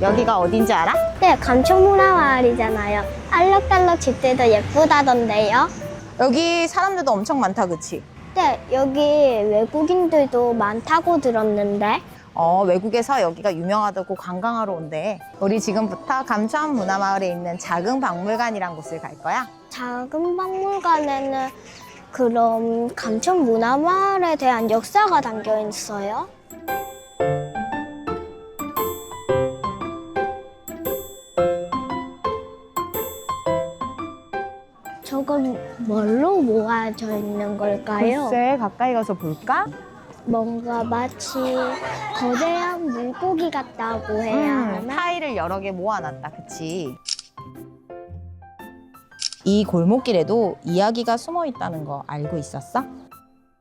여기가 어딘지 알아? 네, 감초문화마을이잖아요. 알록달록 집들도 예쁘다던데요. 여기 사람들도 엄청 많다, 그치? 네, 여기 외국인들도 많다고 들었는데. 어, 외국에서 여기가 유명하다고 관광하러 온대. 우리 지금부터 감천 문화마을에 있는 작은 박물관이란 곳을 갈 거야. 작은 박물관에는 그럼 감천 문화마을에 대한 역사가 담겨 있어요? 저건 뭘로 모아져 있는 걸까요? 글쎄, 가까이 가서 볼까? 뭔가 마치 거대한 물고기 같다고 해야 음, 하나? 타일을 여러 개 모아놨다, 그치? 이 골목길에도 이야기가 숨어 있다는 거 알고 있었어?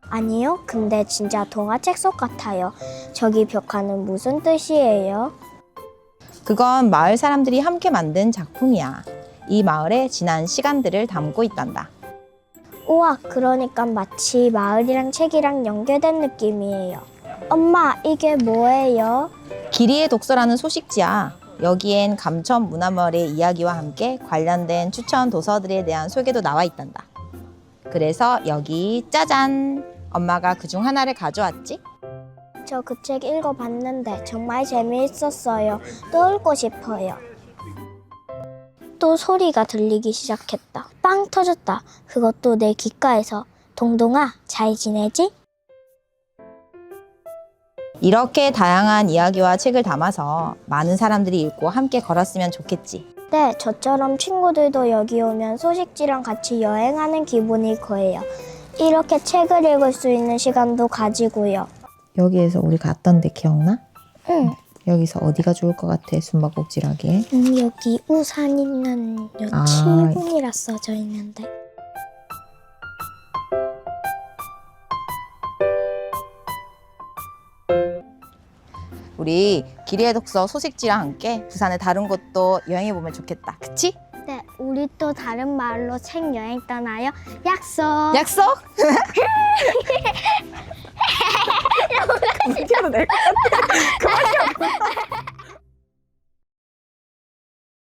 아니요, 근데 진짜 동화책 속 같아요. 저기 벽화는 무슨 뜻이에요? 그건 마을 사람들이 함께 만든 작품이야. 이 마을의 지난 시간들을 담고 있단다. 우와, 그러니까 마치 마을이랑 책이랑 연결된 느낌이에요. 엄마, 이게 뭐예요? 기리의 독서라는 소식지야. 여기엔 감천 문화마을의 이야기와 함께 관련된 추천 도서들에 대한 소개도 나와 있단다. 그래서 여기 짜잔! 엄마가 그중 하나를 가져왔지? 저 그 책 읽어봤는데 정말 재미있었어요. 또 읽고 싶어요. 또 소리가 들리기 시작했다. 빵 터졌다. 그것도 내 귓가에서. 동동아, 잘 지내지? 이렇게 다양한 이야기와 책을 담아서 많은 사람들이 읽고 함께 걸었으면 좋겠지. 네, 저처럼 친구들도 여기 오면 소식지랑 같이 여행하는 기분일 거예요. 이렇게 책을 읽을 수 있는 시간도 가지고요. 여기에서 우리 갔던 데 기억나? 응. 여기서 어디가 좋을 것 같아? 숨바꼭질하기에. 음, 여기 우산 있는 아. 칠분이라 써져 있는데. 우리 기리의 독서 소식지랑 함께 부산의 다른 곳도 여행해 보면 좋겠다. 그치? 네, 우리 또 다른 마을로 책 여행 떠나요. 약속. 약속? 이렇게 해도 될 것 같아. 그만해.